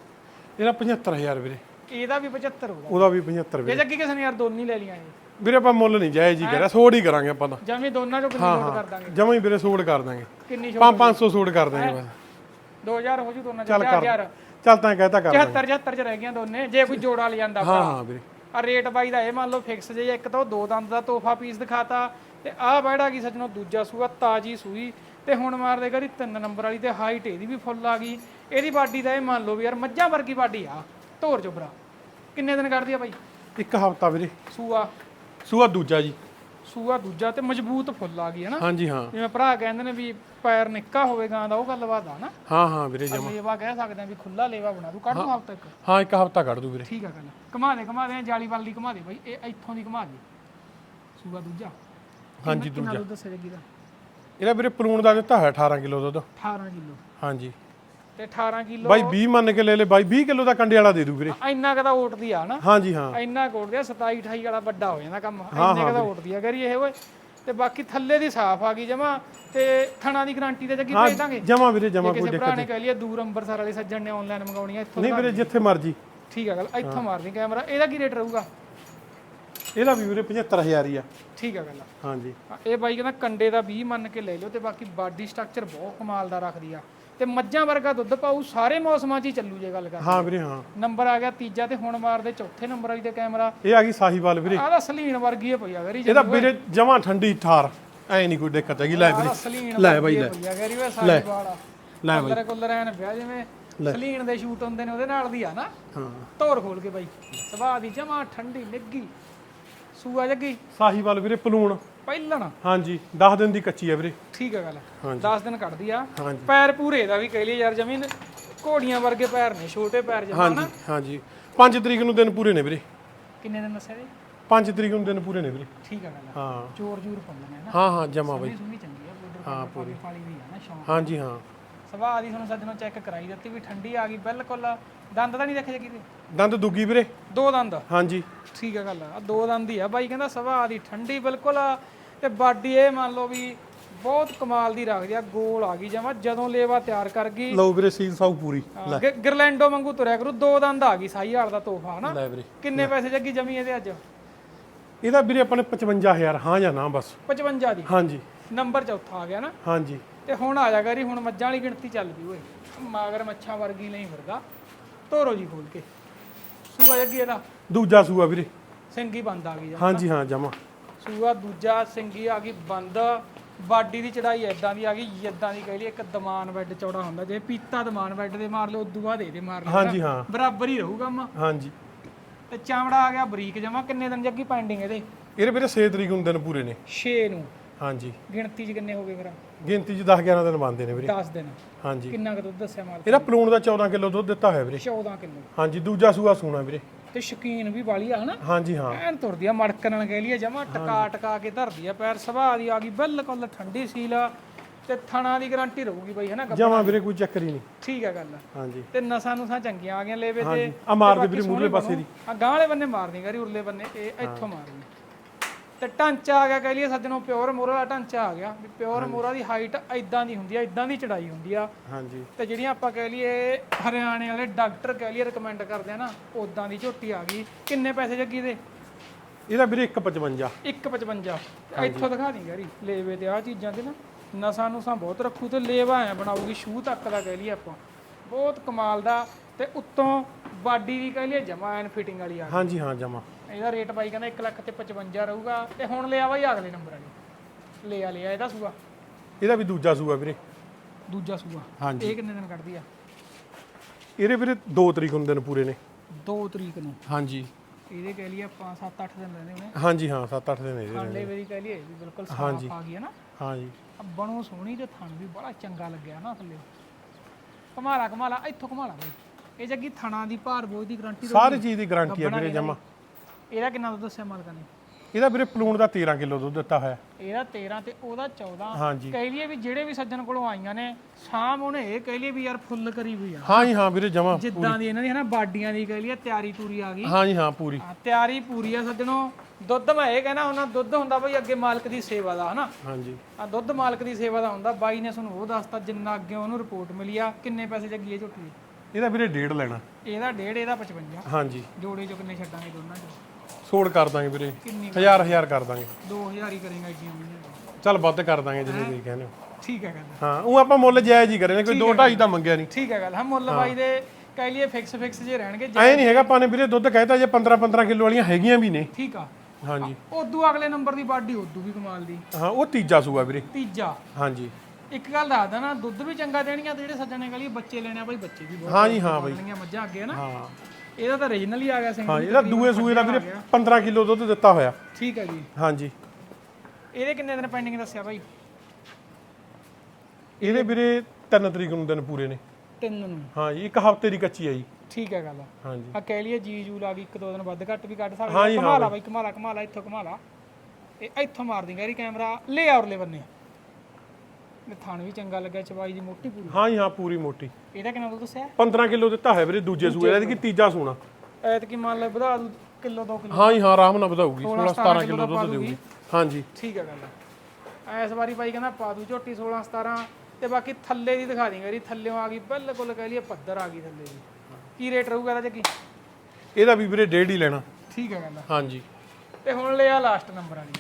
[SPEAKER 2] ਇਹਦਾ 75000 ਵੀਰੇ।
[SPEAKER 1] ਇਹਦਾ ਵੀ 75 ਹੋਊਗਾ।
[SPEAKER 2] ਉਹਦਾ ਵੀ 75 ਵੀਰੇ।
[SPEAKER 1] ਇਹ ਜੱਗੀ ਕਿਸੇ ਨੇ ਯਾਰ ਦੋਨੀ ਲੈ ਲੀਆਂ ਇਹ।
[SPEAKER 2] ਵੀਰੇ ਆਪਾਂ ਮੁੱਲ ਨਹੀਂ ਜਾਇਜ਼ ਹੀ ਕਰਿਆ ਸੋੜ ਹੀ ਕਰਾਂਗੇ ਆਪਾਂ ਤਾਂ।
[SPEAKER 1] ਜਿਵੇਂ ਦੋਨਾਂ ਚੋਂ ਕਿੰਨੀ ਛੋਟ ਕਰ ਦਾਂਗੇ?
[SPEAKER 2] ਜਮਾ ਹੀ ਵੀਰੇ ਸੋੜ ਕਰ ਦਾਂਗੇ।
[SPEAKER 1] ਕਿੰਨੀ ਛੋਟ
[SPEAKER 2] 5 500 ਸੋੜ ਕਰ ਦਾਂਗੇ ਬਸ।
[SPEAKER 1] 2000 ਹੋ ਜੂ ਦੋਨਾਂ ਚ
[SPEAKER 2] ਚੱਲ ਕਰ।
[SPEAKER 1] 1000
[SPEAKER 2] ਚੱਲ ਤਾਂ ਕਹਿਤਾ ਕਰ
[SPEAKER 1] 74 74 ਚ ਰਹਿ ਗਈਆਂ ਦੋਨੇ। ਜੇ ਕੋਈ ਜੋੜਾ ਲੈ ਜਾਂਦਾ
[SPEAKER 2] ਹਾਂ ਹਾਂ ਵੀਰੇ।
[SPEAKER 1] ਆ ਰੇਟ ਬਾਈ ਦਾ ਇਹ ਮੰਨ ਲਓ ਫਿਕਸ ਜੇ ਇੱਕ ਤਾਂ ਉਹ ਦੋ ਦੰਦ ਦਾ ਤੋਹਫਾ ਪੀਸ ਦਿਖਾਤਾ ਤੇ ਆਹ ਬੈੜਾ ਕੀ ਸੱਜਣੋ ਦੂਜਾ ਸੂਆ ਤਾਜੀ ਸੂਈ ਤੇ ਹੁਣ ਮਾਰਦੇ ਕਰੀ ਤਿੰਨ ਨੰਬਰ ਵਾਲੀ ਤੇ ਹਾਈਟ ਇਹਦੀ ਵੀ ਫੁੱਲ ਆ ਗਈ। ਇਹਦੀ ਬਾਡੀ ਦਾ ਇਹ ਮੰਨ ਲਓ ਵੀ ਯਾਰ ਮੱਝਾਂ ਵਰਗੀ ਬਾਡੀ ਆ ਧੋਰ ਚੋਬਰਾ। ਕਿੰਨੇ ਦਿਨ ਕੱਢਦੀ ਆ ਬਾਈ?
[SPEAKER 2] ਇੱਕ ਹਫਤਾ ਵੀਰੇ।
[SPEAKER 1] ਸੂਆ।
[SPEAKER 2] ਸੂਆ ਦੂਜਾ ਜੀ।
[SPEAKER 1] ਸੂਆ ਦੂਜਾ ਤੇ ਮਜ਼ਬੂਤ ਫੁੱਲ ਆ ਗਈ ਹੈ ਨਾ?
[SPEAKER 2] ਹਾਂਜੀ ਹਾਂ।
[SPEAKER 1] ਜਿਵੇਂ ਭਰਾ ਕਹਿੰਦੇ ਨੇ ਵੀ ਪੈਰ ਨਿੱਕਾ ਹੋਵੇ ਗਾਂ ਦਾ ਉਹ ਗੱਲਬਾਤ ਆ ਨਾ?
[SPEAKER 2] ਹਾਂ ਹਾਂ ਵੀਰੇ ਜਮਾ।
[SPEAKER 1] ਲੇਵਾ ਕਹਿ ਸਕਦੇ ਆ ਵੀ ਖੁੱਲਾ ਲੇਵਾ ਬਣਾ ਦੂ ਕੱਢ ਦੂ ਹਫ਼ਤਾ ਇੱਕ।
[SPEAKER 2] ਹਾਂ ਇੱਕ ਹਫਤਾ ਕੱਢ ਦੂ ਵੀਰੇ।
[SPEAKER 1] ਠੀਕ ਆ ਗੱਲ। ਘੁਮਾ ਦੇ ਘੁਮਾ ਦੇ ਜਾਲੀ ਵਾਲੀ ਘੁਮਾ ਦੇ ਬਾਈ। ਇਹ ਇੱਥੋਂ ਦੀ ਘੁਮਾ ਦੇ। ਸੂਆ ਦੂਜਾ।
[SPEAKER 2] ਹਾਂਜੀ
[SPEAKER 1] ਦੁੱਧ ਦੱਸਿਆ ਦਾ
[SPEAKER 2] ਇਹਦਾ ਵੀਰੇ ਪਲੂਣ ਦਾ ਦਿੱਤਾ ਹੈ 18 ਕਿਲੋ ਦੁੱਧ।
[SPEAKER 1] 18 ਕਿਲੋ।
[SPEAKER 2] ਹਾਂਜੀ।
[SPEAKER 1] ਤੇ 18 ਕਿਲੋ
[SPEAKER 2] ਬਾਈ 20 ਮੰਨ ਕੇ ਲੈ ਲੈ ਬਾਈ 20 ਕਿਲੋ ਦਾ ਕੰਡੇ ਵਾਲਾ ਦੇ ਦੂ ਵੀਰੇ।
[SPEAKER 1] ਇੰਨਾ ਕਦਾ ਓਟਦੀ ਆ ਨਾ।
[SPEAKER 2] ਹਾਂਜੀ ਹਾਂ।
[SPEAKER 1] ਇੰਨਾ ਕੋਟ ਗਿਆ 27 28 ਵਾਲਾ ਵੱਡਾ ਹੋ ਜਾਂਦਾ ਕੰਮ। ਇੰਨੇ ਕਦਾ ਓਟਦੀ ਆ ਕਰੀ ਇਹ ਓਏ। ਤੇ ਬਾਕੀ ਥੱਲੇ ਦੀ ਸਾਫ਼ ਆ ਗਈ ਜਮਾ ਤੇ ਥਣਾ ਦੀ ਗਾਰੰਟੀ ਤੇ ਜੱਗੀ ਭੇਜ ਦਾਂਗੇ।
[SPEAKER 2] ਜਮਾ ਵੀਰੇ ਜਮਾ
[SPEAKER 1] ਕਿਸੇ ਭਰਾ ਨੇ ਕਹਿ ਲਿਆ ਦੂਰ ਅੰਮ੍ਰਿਤਸਰ ਵਾਲੇ ਸੱਜਣ ਨੇ ਆਨਲਾਈਨ ਮੰਗਾਉਣੀ ਆ ਇੱਥੋਂ
[SPEAKER 2] ਨਹੀਂ ਵੀਰੇ ਜਿੱਥੇ ਮਰਜ਼ੀ।
[SPEAKER 1] ਠੀਕ ਆ ਗੱਲ ਇੱਥੋਂ ਮਾਰਦੀ ਕੈਮਰਾ। ਇਹਦਾ ਕੀ ਰੇਟ ਰਹੂਗਾ?
[SPEAKER 2] ਇਹਦਾ ਵੀ ਵੀਰੇ 75000 ਹੀ ਆ।
[SPEAKER 1] ਠੀਕ ਆ ਗੱਲ
[SPEAKER 2] ਹਾਂਜੀ।
[SPEAKER 1] ਇਹ ਬਾਈ ਕਹਿੰਦਾ ਕੰਡੇ ਦਾ 20 ਮੰਨ ਕੇ ਲੈ ਲਿਓ ਤੇ ਬਾਕੀ ਬਾਡੀ ਸਟਰਕਚਰ ਬਹੁਤ ਕਮਾਲ ਦਾ ਰੱਖਦੀ ਆ। ਤੇ ਮੱਝਾਂ ਵਰਗਾ ਦੁੱਧ ਪਾਊ ਸਾਰੇ ਮੌਸਮਾਂ 'ਚ ਹੀ ਚੱਲੂ ਜੇ ਗੱਲ ਕਰ।
[SPEAKER 2] ਹਾਂ ਵੀਰੇ ਹਾਂ।
[SPEAKER 1] ਨੰਬਰ ਆ ਗਿਆ ਤੀਜਾ ਤੇ ਹੁਣ ਮਾਰਦੇ ਚੌਥੇ ਨੰਬਰ ਵਾਲੀ ਤੇ ਕੈਮਰਾ।
[SPEAKER 2] ਇਹ ਆ ਗਈ ਸਾਹੀਵਾਲ ਵੀਰੇ।
[SPEAKER 1] ਆਹ ਤਾਂ ਸਲੀਨ ਵਰਗੀ ਹੀ ਪਈ ਆ ਗਰੀ
[SPEAKER 2] ਇਹਦਾ ਵੀਰੇ ਜਮਾ ਠੰਡੀ ਠਾਰ ਐ ਨਹੀਂ ਕੋਈ ਦਿੱਕਤ ਹੈਗੀ। ਲੈ ਵੀਰੇ। ਲੈ ਬਾਈ ਲੈ।
[SPEAKER 1] ਵਾਲਾ
[SPEAKER 2] ਲੈ। ਬਾਈ।
[SPEAKER 1] ਕਲਰ ਐਨ ਪਿਆ ਜਿਵੇਂ ਸਲੀਨ ਦੇ ਸ਼ੂਟ ਹੁੰਦੇ ਨੇ ਉਹਦੇ ਨਾਲ ਦੀ ਆ ਨਾ।
[SPEAKER 2] ਹਾਂ।
[SPEAKER 1] ਧੋਰ ਖੋਲ ਕੇ ਬਾਈ। ਸੁਭਾਅ ਦੀ ਜਮਾ ਠੰਡੀ ਨਿੱਗੀ ਸੂਆ ਜੱਗੀ।
[SPEAKER 2] ਸਾਹੀਵਾਲ ਵੀਰੇ ਪਲੂਣ।
[SPEAKER 1] ਪਹਿਲਣ
[SPEAKER 2] ਹਾਂਜੀ 10 ਦਿਨ ਦੀ ਕੱਚੀ ਆ ਵੀਰੇ।
[SPEAKER 1] ਠੀਕ ਆ ਗੱਲ।
[SPEAKER 2] ਹਾਂਜੀ।
[SPEAKER 1] 10 ਦਿਨ ਕੱਢਦੀ ਆ।
[SPEAKER 2] ਹਾਂਜੀ।
[SPEAKER 1] ਪੈਰ ਪੂਰੇ ਦਾ ਵੀ ਕਹਿ ਲਈ ਯਾਰ ਜਮੀਨ ਘੋੜੀਆਂ ਵਰਗੇ ਪੈਰ ਨੇ ਛੋਟੇ ਪੈਰ ਜਮਾ
[SPEAKER 2] ਹਾਂਜੀ
[SPEAKER 1] ਨਾ।
[SPEAKER 2] ਹਾਂਜੀ। 5 ਤਰੀਕ ਨੂੰ ਦਿਨ ਪੂਰੇ ਨੇ ਵੀਰੇ।
[SPEAKER 1] ਕਿੰਨੇ ਦਿਨ ਦੱਸਿਆ ਜੀ?
[SPEAKER 2] 5 ਤਰੀਕ ਨੂੰ ਦਿਨ ਪੂਰੇ ਨੇ ਵੀਰੇ।
[SPEAKER 1] ਠੀਕ ਆ ਗੱਲ
[SPEAKER 2] ਹਾਂ।
[SPEAKER 1] ਚੋਰ ਜੂਰ ਫੁੱਲਣੇ ਨਾ
[SPEAKER 2] ਹਾਂ ਹਾਂ ਜਮਾ ਬਾਈ।
[SPEAKER 1] ਹਾਂ ਪੂਰੀ। ਪਾਲੀ ਵੀ ਆ ਨਾ ਸ਼ੌਂਕ।
[SPEAKER 2] ਹਾਂਜੀ ਹਾਂ।
[SPEAKER 1] ਸੁਭਾਅ ਦੀ ਤੁਹਾਨੂੰ ਸੱਜਣੋਂ ਚੈੱਕ ਕਰਾਈ ਦਿੱਤੀ ਵੀ ਠੰਡੀ ਆ ਗਈ ਬਿਲਕੁਲ। ਦੰਦ ਤਾਂ ਨਹੀਂ ਦੇਖੇ ਜਗੀ ਤੇ
[SPEAKER 2] ਦੰਦ ਦੁੱਗੀ ਵੀਰੇ।
[SPEAKER 1] ਦੋ ਦੰਦ?
[SPEAKER 2] ਹਾਂਜੀ।
[SPEAKER 1] ਠੀਕ ਆ ਗੱਲ ਆ ਦੋ ਦੰਦ ਹੀ ਆ। ਬਾਈ ਕਹਿੰਦਾ ਸੁਭਾਅ ਦੀ ਠੰਡੀ ਬਿਲਕੁਲ ਆ। ਤੇ ਬਾਡੀ ਇਹ ਮੰਨ ਲਓ ਵੀ ਬਹੁਤ ਕਮਾਲ ਦੀ ਰੱਖਦੀ ਆ ਗੋਲ ਆ ਗਈ ਜਮਾ ਜਦੋਂ ਲੇਵਾ ਤਿਆਰ ਕਰ ਗਈ।
[SPEAKER 2] ਲਓ ਵੀਰੇ ਸੀਲ ਸਾਊ ਪੂਰੀ।
[SPEAKER 1] ਗ- ਗਿਰਲੈਂਡੋ ਵਾਂਗੂ ਤੁਰਿਆ ਕਰੂ ਦੋ ਦੰਦ ਆ ਗਈ ਸਾਈ ਹਾਲ ਦਾ ਤੋਹਫਾ ਹਨਾ?
[SPEAKER 2] ਲੈ ਵੀਰੇ
[SPEAKER 1] ਕਿੰਨੇ ਪੈਸੇ ਜੱਗੀ ਜਮੀ ਇਹਦੇ ਅੱਜ?
[SPEAKER 2] ਇਹਦਾ ਵੀਰੇ ਆਪਣੇ 55000 ਹਾਂ ਜਾਂ ਨਾ ਬਸ।
[SPEAKER 1] 55 ਦੀ?
[SPEAKER 2] ਹਾਂਜੀ।
[SPEAKER 1] ਨੰਬਰ ਚੌਥਾ ਆ ਗਿਆ ਨਾ?
[SPEAKER 2] ਹਾਂਜੀ।
[SPEAKER 1] ਤੇ ਹੁਣ ਆ ਜਾ ਕਰੀ ਹੁਣ ਮੱਝਾਂ ਵਾਲੀ ਗਿਣਤੀ ਚੱਲਦੀ ਓਏ। ਮਾਗਰ ਮੱਛਾਂ ਵਰਗੀ ਨਹੀਂ ਫਿਰਦਾ। ਤੋਰੋ ਜੀ ਖੋਲ ਕੇ। ਸੂਆ ਜੱਗੀ ਇਹਦਾ।
[SPEAKER 2] ਦੂਜਾ ਸੂਆ ਵੀਰੇ।
[SPEAKER 1] ਸਿੰਗੀ ਬੰਦ ਆ ਗਈ ਆ
[SPEAKER 2] ਹਾਂਜੀ ਹਾਂ ਜਮਾ।
[SPEAKER 1] ਸੂਆ ਦੂਜਾ ਸਿੰਗੀ ਆ ਗਈ ਬੰਦ। ਬਾਡੀ ਦੀ ਚੜਾਈ ਐਦਾਂ ਦੀ ਆ ਗਈ ਇਦਾਂ ਦੀ ਕਹਿ ਲਈ ਇੱਕ ਦਮਾਨ ਬੈੱਡ ਚੌੜਾ ਹੁੰਦਾ। ਜੇ ਪੀਤਾ ਦਮਾਨ ਬੈੱਡ ਦੇ ਮਾਰ ਲਿਓ ਉਦੋਂ ਬਾਅਦ ਇਹਦੇ ਮਾਰ ਲਿਓ
[SPEAKER 2] ਹਾਂਜੀ ਹਾਂ।
[SPEAKER 1] ਬਰਾਬਰ ਹੀ ਰਹੂਗਾ ਮਾ
[SPEAKER 2] ਹਾਂਜੀ।
[SPEAKER 1] ਤੇ ਚਾਮੜਾ ਆ ਗਿਆ ਬਰੀਕ ਜਮਾ। ਕਿੰਨੇ ਦਿਨ ਜੱਗੀ ਪੈਂਡਿੰਗ ਇਹਦੇ?
[SPEAKER 2] ਇਹਦੇ ਵੀਰੇ 6 ਤਰੀਕ ਨੂੰ ਦਿਨ ਪੂਰੇ ਨੇ।
[SPEAKER 1] 6 ਨੂੰ।
[SPEAKER 2] ਹਾਂਜੀ।
[SPEAKER 1] ਗਿਣਤੀ 'ਚ ਕਿੰਨੇ ਹੋ ਗਏ ਫਿਰ?
[SPEAKER 2] ਗਿਣਤੀ ਚ 10 11 ਦਿਨ ਬੰਦੇ ਨੇ ਵੀਰੇ।
[SPEAKER 1] 10 ਦਿਨ।
[SPEAKER 2] ਹਾਂਜੀ।
[SPEAKER 1] ਕਿੰਨਾ ਕੁ ਦੁੱਧ ਦੱਸਿਆ ਮਾਲ
[SPEAKER 2] ਇਹਦਾ ਪਲੂਣ ਦਾ 14 ਕਿਲੋ ਦੁੱਧ ਦਿੱਤਾ ਹੋਇਆ ਵੀਰੇ।
[SPEAKER 1] 14 ਕਿਲੋ।
[SPEAKER 2] ਹਾਂਜੀ ਦੂਜਾ ਸੂਆ ਸੂਣਾ ਵੀਰੇ।
[SPEAKER 1] ਤੇ ਸ਼ਕੀਨ ਵੀ ਵਾਲੀ ਆ ਹਨਾ?
[SPEAKER 2] ਹਾਂਜੀ ਹਾਂ।
[SPEAKER 1] ਐਨ ਤੁਰਦੀ ਆ ਮੜਕ ਨਾਲ ਕਹਿ ਲਈਏ ਜਮਾ ਟਕਾ ਟਕਾ ਕੇ ਧਰਦੀ ਆ ਪੈਰ ਸੁਭਾਅ ਦੀ ਆ ਗਈ ਬਿਲਕੁਲ ਠੰਡੀ ਸੀਲ ਆ ਤੇ ਥਣਾ ਦੀ ਗਾਰੰਟੀ ਰਹੂਗੀ ਬਾਈ ਹਨਾ।
[SPEAKER 2] ਜਮਾ ਵੀਰੇ ਕੋਈ ਚੱਕਰ ਹੀ ਨਹੀਂ।
[SPEAKER 1] ਠੀਕ ਆ ਗੱਲ।
[SPEAKER 2] ਹਾਂਜੀ।
[SPEAKER 1] ਤੇ ਨਸਾਂ ਨੂਸਾਂ ਚੰਗੀਆਂ ਆ ਗਈਆਂ ਲੇਵੇ ਤੇ।
[SPEAKER 2] ਆ ਮਾਰਦੇ ਵੀਰੇ ਮੂਰਲੇ ਪਾਸੇ ਦੀ।
[SPEAKER 1] ਆ ਗਾਂ ਵਾਲੇ ਬੰਨੇ ਮਾਰਦੀ ਕਰੀ ਉਰਲੇ ਬੰਨੇ ਇਹ ਇੱਥੋਂ ਮਾਰਦੀ ਤੇ ਢਾਂਚਾ ਆ ਗਿਆ ਕਹਿ ਲਈਏ ਸੱਜਣੋਂ ਪਿਓਰ ਮੋਰਾ ਦਾ ਢਾਂਚਾ ਆ ਗਿਆ ਵੀ ਪਿਓਰ ਮੋਰਾ ਦੀ ਹਾਈਟ ਐਦਾਂ ਦੀ ਹੁੰਦੀ ਆ ਐਦਾਂ ਦੀ ਚੜਾਈ ਹੁੰਦੀ ਆ।
[SPEAKER 2] ਹਾਂਜੀ।
[SPEAKER 1] ਤੇ ਜਿਹੜੀਆਂ ਆਪਾਂ ਕਹਿ ਲਈਏ ਹਰਿਆਣੇ ਵਾਲੇ ਡਾਕਟਰ ਕਹਿ ਲਈਏ ਰეკਮੈਂਡ ਕਰਦੇ ਆ ਨਾ ਉਦਾਂ ਦੀ ਝੋਟੀ ਆ ਗਈ। ਕਿੰਨੇ ਪੈਸੇ ਜੱਗੀ ਦੇ?
[SPEAKER 2] ਇਹਦਾ ਵੀਰੇ 155
[SPEAKER 1] 155 ਇੱਥੋਂ ਦਿਖਾ ਦੀ ਯਾਰੀ ਲੇਵੇ ਤੇ ਆ ਚੀਜ਼ਾਂ ਦੇ ਨਾ ਨਸਾਂ ਨੂਸਾਂ ਬਹੁਤ ਰੱਖੂ ਤੇ ਲੇਵਾ ਐ ਬਣਾਉਗੀ ਸ਼ੂ ਤੱਕ ਦਾ ਕਹਿ ਲਈਏ ਆਪਾਂ। ਬਹੁਤ ਕਮਾਲ ਦਾ ਤੇ ਉੱਤੋਂ ਬਾਡੀ ਵੀ ਕਹਿ ਲਈਏ ਜਮਾ ਐਨ ਫਿਟਿੰਗ ਵਾਲੀ ਆ
[SPEAKER 2] ਹਾਂਜੀ ਹਾਂ ਜਮਾ।
[SPEAKER 1] ਇਹਦਾ ਰੇਟ ਬਾਈ ਕਹਿੰਦਾ 1 ਲੱਖ ਤੇ 55 ਰਹੂਗਾ ਤੇ ਹੁਣ ਲਿਆ ਬਾਈ ਅਗਲੇ ਨੰਬਰ ਵਾਲੀ। ਲਿਆ ਲਿਆ ਇਹਦਾ ਸੂਆ।
[SPEAKER 2] ਇਹਦਾ ਵੀ ਦੂਜਾ ਸੂਆ ਵੀਰੇ।
[SPEAKER 1] ਦੂਜਾ ਸੂਆ।
[SPEAKER 2] ਹਾਂਜੀ।
[SPEAKER 1] ਇਹ ਕਿੰਨੇ ਦਿਨ ਕੱਢਦੀ ਆ?
[SPEAKER 2] ਇਹਦੇ ਵੀਰੇ 2 ਤਰੀਕ ਨੂੰ ਦਿਨ ਪੂਰੇ ਨੇ।
[SPEAKER 1] 2 ਤਰੀਕ ਨੂੰ।
[SPEAKER 2] ਹਾਂਜੀ।
[SPEAKER 1] ਇਹਦੇ ਕਹਿ ਲਈਏ ਆਪਾਂ 7-8 ਦਿਨ ਰਹਿੰਦੇ ਉਹਨੇ
[SPEAKER 2] ਹਾਂਜੀ ਹਾਂ 7-8 ਦਿਨ ਇਹਦੇ ਨੇ।
[SPEAKER 1] ਖਾਂਡੇ ਵੇਰੀ ਕਹਿ ਲਈਏ ਵੀ ਬਿਲਕੁਲ ਸਾਫ਼ ਆ ਗਈ ਹੈ ਨਾ।
[SPEAKER 2] ਹਾਂਜੀ।
[SPEAKER 1] ਆ ਬਣੋ ਸੋਹਣੀ ਤੇ ਥਣ ਵੀ ਬੜਾ ਚੰਗਾ ਲੱਗਿਆ ਨਾ ਥੱਲੇ। ਕਮਾਲਾ ਕਮਾਲਾ ਇੱਥੋਂ ਕਮਾਲਾ ਬਾਈ। ਇਹ ਜੱਗੀ ਥਣਾ ਦੀ ਭਾਰ ਬੋਝ ਦੀ ਗਾਰੰਟੀ
[SPEAKER 2] ਸਾਰੀ ਚੀਜ਼ ਦੀ ਗਾਰੰਟੀ ਹੈ ਵੀਰੇ ਜਮਾ।
[SPEAKER 1] ਇਹਦਾ ਕਿੰਨਾ ਦੁੱਧ ਦੱਸਿਆ ਮਾਲਕਾਂ ਨੇ?
[SPEAKER 2] ਇਹਦਾ ਵੀਰੇ ਪਲੂਣ ਦਾ 13 ਕਿਲੋ ਦੁੱਧ ਦਿੱਤਾ ਹੋਇਆ।
[SPEAKER 1] ਇਹਦਾ 13 ਤੇ ਉਹਦਾ 14
[SPEAKER 2] ਹਾਂਜੀ।
[SPEAKER 1] ਕਹਿ ਲਈਏ ਵੀ ਜਿਹੜੇ ਵੀ ਸੱਜਣ ਕੋਲੋਂ ਆਈਆਂ ਨੇ ਸ਼ਾਮ ਉਹਨੇ ਇਹ ਕਹਿ ਲਈਏ ਵੀ ਯਾਰ ਫੁੱਲ ਕਰੀ ਹੋਈ ਆ।
[SPEAKER 2] ਹਾਂਜੀ ਹਾਂ ਵੀਰੇ ਜਮਾ
[SPEAKER 1] ਜਿੱਦਾਂ ਦੀ ਇਹਨਾਂ ਦੀ ਹਨਾ ਬਾਡੀਆਂ ਦੀ ਕਹਿ ਲਈਏ ਤਿਆਰੀ ਪੂਰੀ ਆ ਗਈ।
[SPEAKER 2] ਹਾਂਜੀ ਹਾਂ ਪੂਰੀ।
[SPEAKER 1] ਹਾਂ, ਤਿਆਰੀ ਪੂਰੀ ਆ ਸੱਜਣੋ। ਦੁੱਧ ਮੈਂ ਇਹ ਕਹਿਣਾ ਹੁੰਦਾ ਦੁੱਧ ਹੁੰਦਾ ਬਈ ਅੱਗੇ ਮਾਲਕ ਦੀ ਸੇਵਾ ਦਾ ਹਨਾ।
[SPEAKER 2] ਹਾਂਜੀ
[SPEAKER 1] ਆ ਦੁੱਧ ਮਾਲਕ ਦੀ ਸੇਵਾ ਦਾ ਹੁੰਦਾ। ਬਾਈ ਨੇ ਤੁਹਾਨੂੰ ਉਹ ਦੱਸਤਾ ਜਿੰਨਾ ਅੱਗੇ ਉਹਨੂੰ ਰਿਪੋਰਟ ਮਿਲੀ ਆ ਕਿੰਨੇ ਪੈਸੇ ਜੱਗੀ ਇਹ ਝੋਟੀ ਦੇ?
[SPEAKER 2] ਇਹਦਾ ਵੀਰੇ ਡੇਢ ਲੈਣਾ।
[SPEAKER 1] ਇਹਦਾ ਡੇਢ ਇਹਦਾ 55
[SPEAKER 2] ਹਾਂਜੀ
[SPEAKER 1] ਜੋੜੇ ਚੋਂ ਕਿੰਨੇ ਛੱਡਾਂਗੇ ਦੋਨਾਂ ਚੋਂ।
[SPEAKER 2] ਸੋੜ ਕਰ ਦਾਂਗੇ ਵੀਰੇ।
[SPEAKER 1] ਕਿੰਨੀ
[SPEAKER 2] ਹਜ਼ਾਰ ਹਜ਼ਾਰ ਕਰ ਦਾਂਗੇ।
[SPEAKER 1] 2000 ਹੀ ਕਰੇਗਾ ਏਡੀਆਂ ਮਹੀਨੇ
[SPEAKER 2] ਚੱਲ ਵੱਧ ਕਰ ਦਾਂਗੇ ਜਿੰਨੇ ਤੁਸੀਂ ਕਹਿੰਦੇ ਹੋ।
[SPEAKER 1] ਠੀਕ ਹੈ ਗੱਲ।
[SPEAKER 2] ਹਾਂ ਉਹ ਆਪਾਂ ਮੁੱਲ ਜਾਇਜ਼ ਹੀ ਕਰੇ ਕੋਈ 2 2.5 ਤਾਂ ਮੰਗਿਆ ਨਹੀਂ।
[SPEAKER 1] ਠੀਕ ਹੈ ਗੱਲ। ਹਾਂ ਮੁੱਲ ਬਾਈ ਦੇ ਕਹਿ ਲਈਏ ਫਿਕਸ ਫਿਕਸ ਜੇ ਰਹਿਣਗੇ
[SPEAKER 2] ਐ ਨਹੀਂ ਹੈਗਾ ਆਪਾਂ ਨੇ ਵੀਰੇ ਦੁੱਧ ਕਹਿਤਾ ਜੇ 15 15 ਕਿਲੋ ਵਾਲੀਆਂ ਹੈਗੀਆਂ ਵੀ ਨੇ।
[SPEAKER 1] ਠੀਕ ਆ।
[SPEAKER 2] ਹਾਂਜੀ।
[SPEAKER 1] ਉਦੋਂ ਅਗਲੇ ਨੰਬਰ ਦੀ ਬਾਡੀ ਉਦੋਂ ਵੀ ਕਮਾਲ ਦੀ।
[SPEAKER 2] ਹਾਂ ਉਹ ਤੀਜਾ ਸੂਆ ਵੀਰੇ।
[SPEAKER 1] ਤੀਜਾ।
[SPEAKER 2] ਹਾਂਜੀ।
[SPEAKER 1] ਇੱਕ ਗੱਲ ਦੱਸਦਾ ਨਾ ਦੁੱਧ ਵੀ ਚੰਗਾ ਦੇਣਗੀਆਂ ਤੇ ਜਿਹੜੇ ਸੱਜਣ ਕਹਲੀ ਬੱਚੇ ਲੈਣੇ ਆ ਬਾਈ ਬੱਚੇ ਵੀ ਬਹੁਤ
[SPEAKER 2] ਹਾਂ ਜੀ ਹਾਂ ਬਾਈ
[SPEAKER 1] ਮੱਝਾਂ ਅੱਗੇ ਨਾ?
[SPEAKER 2] ਹਾਂ।
[SPEAKER 1] ਇਹਦਾ ਤਾਂ ਰੀਜਨਲ ਹੀ ਆ ਗਿਆ ਸਿੰਘ
[SPEAKER 2] ਹਾਂ ਇਹਦਾ ਦੂਏ ਸੂਏ ਦਾ ਵੀਰੇ 15 ਕਿਲੋ ਦੁੱਧ ਦਿੱਤਾ ਹੋਇਆ।
[SPEAKER 1] ਠੀਕ ਹੈ ਜੀ।
[SPEAKER 2] ਹਾਂਜੀ।
[SPEAKER 1] ਇਹਦੇ ਕਿੰਨੇ ਦਿਨ ਪੈਂਡਿੰਗ ਦੱਸਿਆ ਬਾਈ?
[SPEAKER 2] ਇਹਦੇ ਵੀਰੇ 3 ਤਰੀਕ ਨੂੰ ਦਿਨ ਪੂਰੇ ਨੇ।
[SPEAKER 1] ਤਿੰਨ ਨੂੰ।
[SPEAKER 2] ਹਾਂ ਜੀ ਇੱਕ ਹਫ਼ਤੇ ਦੀ ਕੱਚੀ ਆ ਜੀ।
[SPEAKER 1] ਠੀਕ ਹੈ ਗੱਲ
[SPEAKER 2] ਹਾਂਜੀ।
[SPEAKER 1] ਆ ਕਹਿ ਲਈਏ ਜੀ ਜੂ ਲਾ ਗਈ ਇੱਕ ਦੋ ਦਿਨ ਵੱਧ ਘੱਟ ਵੀ ਕੱਢ ਸਕਦੇ
[SPEAKER 2] ਹਾਂ
[SPEAKER 1] ਕਮਾ ਲਾ ਬਾਈ। ਕਮਾ ਲਾ ਕਮਾ ਲਾ ਇੱਥੋਂ ਕਮਾ ਲਾ। ਇਹ ਇੱਥੋਂ ਮਾਰ ਦਿੰਗਾ ਇਹ ਕੈਮਰਾ ਲੈ ਆਉਰ ਲੈ ਬੰਨੇ। ਥਾਣ ਵੀ ਚੰਗਾ ਲੱਗਿਆ ਚਵਾਈ ਦੀ ਮੋਟੀ ਪੂਰੀ।
[SPEAKER 2] ਹਾਂ ਜੀ ਹਾਂ ਪੂਰੀ ਮੋਟੀ।
[SPEAKER 1] ਇਹਦਾ ਕਿੰਨਾ ਦੁੱਧ ਦੱਸਿਆ?
[SPEAKER 2] 15 ਕਿਲੋ ਦਿੱਤਾ ਹੋਇਆ ਵੀਰੇ ਦੂਜੇ ਸੂਏ ਦਾ ਕੀ ਤੀਜਾ ਸੂਣਾ।
[SPEAKER 1] ਐਤ ਕੀ ਮੰਨ ਲੈ ਵਧਾ ਦੂ ਕਿਲੋ 2 ਕਿਲੋ।
[SPEAKER 2] ਹਾਂ ਜੀ ਹਾਂ ਆਰਾਮ ਨਾਲ ਵਧਾਊਗੀ
[SPEAKER 1] 16
[SPEAKER 2] 16 17 ਕਿਲੋ ਦੁੱਧ। ਦੇਊਗੀ। ਹਾਂਜੀ
[SPEAKER 1] ਠੀਕ ਹੈ ਗੱਲ ਇਸ ਵਾਰੀ ਬਾਈ ਕਹਿੰਦਾ ਪਾ ਦੂ ਝੋਟੀ 16 17 ਤੇ ਬਾਕੀ ਥੱਲੇ ਦੀ ਦਿਖਾ ਦੇਂਗੇ ਜੀ ਥੱਲੇੋਂ ਆ ਗਈ ਬਿਲਕੁਲ ਕਹਿ ਲਈਏ ਪੱਧਰ ਆ ਗਈ ਥੱਲੇ ਦੀ। ਕੀ ਰੇਟ ਰਹੂਗਾ ਇਹਦਾ ਜੀ
[SPEAKER 2] ਇਹਦਾ ਵੀ ਵੀਰੇ ਡੇਢ ਹੀ ਲੈਣਾ।
[SPEAKER 1] ਠੀਕ ਹੈ ਗੱਲ
[SPEAKER 2] ਹਾਂਜੀ
[SPEAKER 1] ਤੇ ਹੁਣ ਲਿਆ ਲਾਸਟ ਨੰਬਰ ਵਾਲੀ।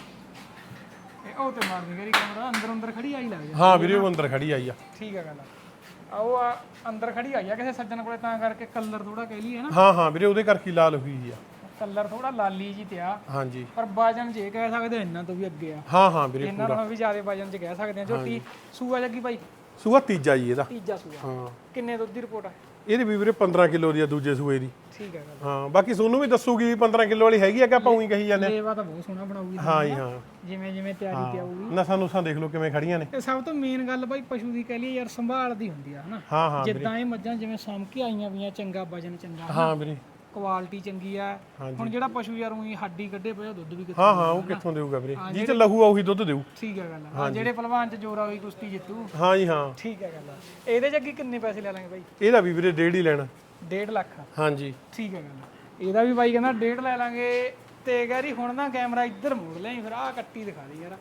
[SPEAKER 1] ਇਹ ਉਹ ਤੇ ਮਾਰ ਦੇਂਗੇ ਜੀ ਕੈਮਰਾ ਅੰਦਰ ਅੰਦਰ ਖੜੀ ਆਈ ਲੱਗ ਜਾ
[SPEAKER 2] ਹਾਂ ਵੀਰੇ ਉਹ ਅੰਦਰ ਖੜੀ ਆਈ ਆ।
[SPEAKER 1] ਠੀਕ ਹੈ ਗੱਲ ਆ। ਉਹ ਆ ਅੰਦਰ ਖੜੀ ਆਈ ਆ ਕਿਸੇ ਸੱਜਣ ਕੋਲੇ ਤਾਂ ਕਰਕੇ ਕਲਰ ਥੋੜਾ ਕਹਿ ਲਈਏ ਨਾ।
[SPEAKER 2] ਹਾਂ ਹਾਂ ਵੀਰੇ ਉਹਦੇ ਕਰਕੇ ਹੀ ਲਾਲ ਹੋਈ ਆ।
[SPEAKER 1] ਕਲਰ ਥੋੜਾ ਲਾਲੀ ਜੀ ਤੇ ਆ।
[SPEAKER 2] ਹਾਂਜੀ।
[SPEAKER 1] ਪਰ ਵਜਨ ਜੇ ਕਹਿ ਸਕਦੇ ਇਹਨਾਂ ਤੋਂ ਵੀ ਅੱਗੇ ਆ।
[SPEAKER 2] ਹਾਂ ਹਾਂ ਵੀਰੇ
[SPEAKER 1] ਇਹਨਾਂ ਨਾਲੋਂ ਵੀ ਜ਼ਿਆਦਾ ਵਜਨ ਚ ਕਹਿ ਸਕਦੇ ਆ। ਝੋਟੀ ਸੂਆ ਜੱਗੀ ਭਾਈ?
[SPEAKER 2] ਸੂਆ ਤੀਜਾ ਜੀ ਇਹਦਾ।
[SPEAKER 1] ਤੀਜਾ ਸੂਆ।
[SPEAKER 2] ਹਾਂ।
[SPEAKER 1] ਕਿੰਨੇ ਦੁੱਧ ਦੀ ਰਿਪੋਰਟ ਆ?
[SPEAKER 2] ਇਹਦੇ ਵੀ ਵੀਰੇ 15 ਕਿਲੋ ਦੀ ਆ ਦੂਜੇ ਸੂਏ ਦੀ।
[SPEAKER 1] ਠੀਕ ਹੈ
[SPEAKER 2] ਹਾਂ ਬਾਕੀ ਸੋਨੂੰ ਵੀ ਦੱਸੂਗੀ ਵੀ 15 ਕਿਲੋ ਵਾਲੀ ਹੈਗੀ ਆ ਕਿ ਆਪਾਂ ਉਹੀ ਕਹੀ ਜਾਂਦੇ
[SPEAKER 1] ਲੇਵਾ ਤਾਂ ਬਹੁਤ ਸੋਹਣਾ ਬਣਾਉਗੀ
[SPEAKER 2] ਹਾਂ ਜੀ ਹਾਂ।
[SPEAKER 1] ਜਿਵੇਂ ਜਿਵੇਂ ਤਿਆਰੀ ਤੇ ਆਊਗੀ
[SPEAKER 2] ਨਸਾਂ ਨੂਸਾਂ ਦੇਖ ਲਓ ਕਿਵੇਂ ਖੜੀਆਂ ਨੇ।
[SPEAKER 1] ਤੇ ਸਭ ਤੋਂ ਮੇਨ ਗੱਲ ਬਾਈ ਪਸ਼ੂ ਦੀ ਕਹਿ ਲਈਏ ਯਾਰ ਸੰਭਾਲ ਦੀ ਹੁੰਦੀ ਆ ਹਨਾ? ਜਿੱਦਾਂ ਇਹ ਮੱਝਾਂ ਜਿਵੇਂ ਸਾਂਭ ਕੇ ਆਈਆਂ ਵੀਆਂ ਚੰਗਾ ਵਜਨ ਚੰਗਾ
[SPEAKER 2] ਹਾਂ ਵੀਰੇ।
[SPEAKER 1] ਕੁਆਲਿਟੀ ਚੰਗੀ ਆ। ਹੁਣ ਜਿਹੜਾ ਪਸ਼ੂ ਯਾਰ ਉਹੀ ਹੱਡੀ ਕੱਢੇ ਪਿਆ ਦੁੱਧ ਵੀ ਕਿੱਥੇ
[SPEAKER 2] ਹਾਂ ਹਾਂ ਉਹ ਕਿੱਥੋਂ ਦੇਊਗਾ ਵੀਰੇ? ਜੀ ਚ ਲਹੂ ਆ ਉਹੀ ਦੁੱਧ ਦੇਊ।
[SPEAKER 1] ਠੀਕ ਹੈ ਗੱਲ ਆ। ਜਿਹੜੇ ਪਹਿਲਵਾਨ ਚ ਜੋਰਾ ਹੋਈ ਕੁਸ਼ਤੀ ਜਿੱਤੂ।
[SPEAKER 2] ਹਾਂ ਜੀ ਹਾਂ।
[SPEAKER 1] ਠੀਕ ਹੈ ਗੱਲ ਆ। ਇਹਦੇ ਚ ਅੱਗੇ ਕਿੰਨੇ ਪੈਸੇ ਲੈ ਲਾਂਗੇ ਬਾਈ?
[SPEAKER 2] ਇਹਦਾ ਵੀ ਵੀਰੇ ਡੇਢ ਹੀ ਲੈਣਾ।
[SPEAKER 1] 1.5 ਲੱਖ।
[SPEAKER 2] ਹਾਂਜੀ।
[SPEAKER 1] ਠੀਕ ਹੈ ਗੱਲ ਇਹਦਾ ਵੀ ਬਾਈ ਕਹਿੰਦਾ 1.5 ਲੈ ਲਾਂਗੇ। ਤੇ ਗੈਰੀ ਹੁਣ ਨਾ ਕੈਮਰਾ ਇੱਧਰ ਮੋੜ ਲਿਆਈ ਫਿਰ ਆਹ ਕੱਟੀ ਦਿਖਾ ਦੇ ਯਾਰ।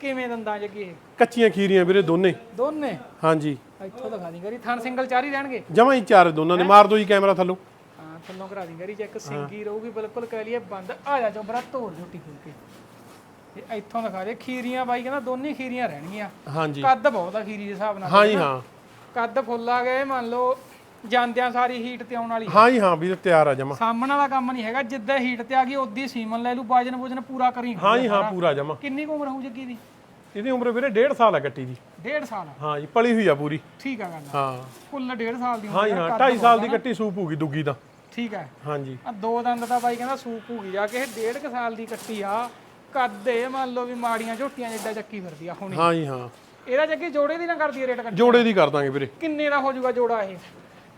[SPEAKER 1] ਕਿਵੇਂ ਦੰਦਾਂ ਜੱਗੀ ਇਹ?
[SPEAKER 2] ਕੱਚੀਆਂ ਖੀਰੀਆਂ ਵੀਰੇ ਦੋਨੇ।
[SPEAKER 1] ਦੋਨੇ?
[SPEAKER 2] ਹਾਂਜੀ।
[SPEAKER 1] ਇੱਥੋਂ ਦਿਖਾ ਦੀ ਗੈਰੀ ਥਣ ਸਿੰਗਲ ਚਾਰ ਹੀ ਰਹਿਣਗੇ?
[SPEAKER 2] ਜਮਾਂ ਹੀ ਚਾਰ ਦੋਨਾਂ ਨੇ ਮਾਰ ਦੋ ਜੀ ਕੈਮਰਾ ਥੱਲੋਂ।
[SPEAKER 1] ਹਾਂ ਥੱਲੋਂ ਕਰਾ ਦੀ ਗੈਰੀ ਚੈੱਕ ਸਿੰਗੀ ਰਹੂਗੀ ਬਿਲਕੁਲ ਕਹਿ ਲਈਏ ਬੰਦ। ਆ ਜਾ ਚੋਬਰਾ ਤੋੜ ਝੋਟੀ ਖੋਲ ਕੇ ਇਹ ਇੱਥੋਂ ਦਿਖਾ ਦੇ ਖੀਰੀਆਂ ਬਾਈ ਕਹਿੰਦਾ ਦੋਨੇ ਖੀਰੀਆਂ ਰਹਿਣਗੀਆਂ।
[SPEAKER 2] ਹਾਂਜੀ।
[SPEAKER 1] ਕੱਦ ਬਹੁਤ ਆ ਖੀਰੀ ਦੇ ਹਿਸਾਬ ਨਾਲ
[SPEAKER 2] ਹਾਂ ਜੀ ਹਾਂ।
[SPEAKER 1] ਕੱਦ ਫੁੱਲ ਆ ਗਏ ਮੰਨ ਲਓ ਜਾਂਦਿਆਂ ਸਾਰੀ ਹੀਟ ਤੇ ਆਉਣ ਵਾਲੀ
[SPEAKER 2] ਹਾਂ ਜੀ ਹਾਂ ਵੀਰੇ ਤਿਆਰ ਆ ਜਮਾ।
[SPEAKER 1] ਸਾਹਮਣ ਵਾਲਾ ਕੰਮ ਨਹੀਂ ਹੈਗਾ ਜਿੱਦਾਂ ਹੀਟ ਤੇ ਆ ਗਈ ਉਦੀ ਸੀਮਨ ਲੈ ਲੂ ਬਾਜਨ ਬੂਜਨ ਪੂਰਾ ਕਰੀ
[SPEAKER 2] ਹਾਂ ਜੀ ਹਾਂ ਪੂਰਾ ਜਮਾ।
[SPEAKER 1] ਕਿੰਨੀ ਕੁ ਉਮਰ ਹੋਊ ਜੱਗੀ ਦੀ?
[SPEAKER 2] ਇਹਦੀ ਉਮਰ ਵੀਰੇ ਡੇਢ ਸਾਲ ਆ ਕੱਟੀ ਦੀ।
[SPEAKER 1] ਡੇਢ ਸਾਲ
[SPEAKER 2] ਹਾਂ ਜੀ ਪਲੀ ਹੋਈ ਆ ਪੂਰੀ।
[SPEAKER 1] ਠੀਕ ਆ ਗੱਲ
[SPEAKER 2] ਹਾਂ।
[SPEAKER 1] ਕੁੱਲ ਡੇਢ ਸਾਲ ਦੀ
[SPEAKER 2] ਹਾਂ ਹਾਂ 2.5 ਸਾਲ ਦੀ ਕੱਟੀ ਸੂਪ ਹੋਊਗੀ ਦੁੱਗੀ ਤਾਂ
[SPEAKER 1] ਠੀਕ ਹੈ?
[SPEAKER 2] ਹਾਂਜੀ।
[SPEAKER 1] ਆ ਦੋ ਦੰਦ ਦਾ ਬਾਈ ਕਹਿੰਦਾ ਸੂਪ ਹੋਊਗੀ ਜਾ ਕੇ ਇਹ ਡੇਢ ਕੁ ਸਾਲ ਦੀ ਕੱਟੀ ਆ। ਕੱਦ ਮੰਨ ਲਓ ਵੀ ਮਾੜੀਆਂ ਝੋਟੀਆਂ ਜਿੱਦਾਂ ਚੱਕੀ ਫਿਰਦੀ ਆ ਹੁਣੀ।
[SPEAKER 2] ਹਾਂ ਜੀ ਹਾਂ।
[SPEAKER 1] ਇਹਦਾ ਜੱਗੀ ਜੋੜੇ ਦੀ ਨਾ ਕਰਦੀ ਰੇਟ ਕੱਟ?
[SPEAKER 2] ਜੋੜੇ ਦੀ ਕਰ ਦਾਂਗੇ ਵੀਰੇ।
[SPEAKER 1] ਕਿੰਨੇ ਦਾ ਹੋ ਜਾਊਗਾ ਜੋੜਾ ਇਹ?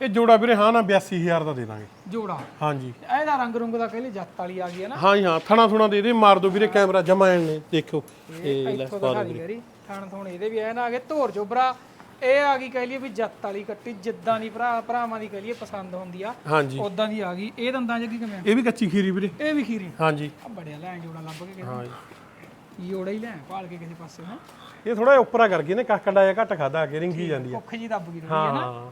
[SPEAKER 2] ਇਹ ਜੋੜਾ ਵੀਰੇ ਹਾਂ ਨਾ 82000 ਦਾ ਦੇ ਦਾਂਗੇ।
[SPEAKER 1] ਜੋੜਾ?
[SPEAKER 2] ਹਾਂਜੀ।
[SPEAKER 1] ਇਹਦਾ ਰੰਗ ਰੁੰਗ ਦਾ ਕਹਿੰਦੇ ਜੱਤ ਵਾਲੀ ਆ ਗਈ ਹੈ ਨਾ।
[SPEAKER 2] ਹਾਂ ਜੀ ਹਾਂ ਥਣਾ ਥੁਣਾ ਦੇ ਦੇ ਮਾਰ ਦੋ ਵੀਰੇ ਕੈਮਰਾ ਜਮਾ ਨੇ ਦੇਖੋ।
[SPEAKER 1] ਇਹ ਦਿਖਾ ਦੀ ਗਰੀ ਥਣ ਥਣ ਇਹਦੇ ਵੀ ਐ ਨਾ ਆ ਗਏ ਧੋਰ ਚੋਬਰਾ। ਇਹ ਆ ਗਈ ਕਹਿ ਲਈਏ ਵੀ ਜੱਤ ਵਾਲੀ ਕੱਟੀ ਜਿੱਦਾਂ ਦੀ ਭਰਾ ਭਰਾਵਾਂ ਦੀ ਕਹਿ ਲਈਏ ਪਸੰਦ ਹੁੰਦੀ ਆ
[SPEAKER 2] ਹਾਂਜੀ।
[SPEAKER 1] ਉਦਾਂ ਦੀ ਆ ਗਈ। ਇਹ ਦੰਦਾਂ ਜੱਗੀ ਕਿਵੇਂ ਆ?
[SPEAKER 2] ਇਹ ਵੀ ਕੱਚੀ ਖੀਰੀ ਵੀਰੇ।
[SPEAKER 1] ਇਹ ਵੀ ਖੀਰੀ
[SPEAKER 2] ਹਾਂਜੀ।
[SPEAKER 1] ਆ ਬੜਿਆ ਲੈ ਜੋੜਾ ਲੱਭ ਕੇ
[SPEAKER 2] ਹਾਂ
[SPEAKER 1] ਕਿਸੇ ਜੋੜਾ ਹੀ ਲੈ ਭਾਲ ਕੇ ਕਿਸੇ ਪਾਸੇ ਹੈ
[SPEAKER 2] ਇਹ ਥੋੜਾ ਉੱਪਰਾ ਕਰ ਗਈ ਨੇ ਕਾਕੜਾ ਜਿਹਾ ਘੱਟ ਖਾਦਾ ਕੇ ਰਿੰਗੀ ਜਾਂਦੀ ਆ।
[SPEAKER 1] ਭੁੱਖ ਜੀ ਦੱਬ ਗਈ ਥੋੜੀ ਹੈ ਨਾ?
[SPEAKER 2] ਹਾਂ।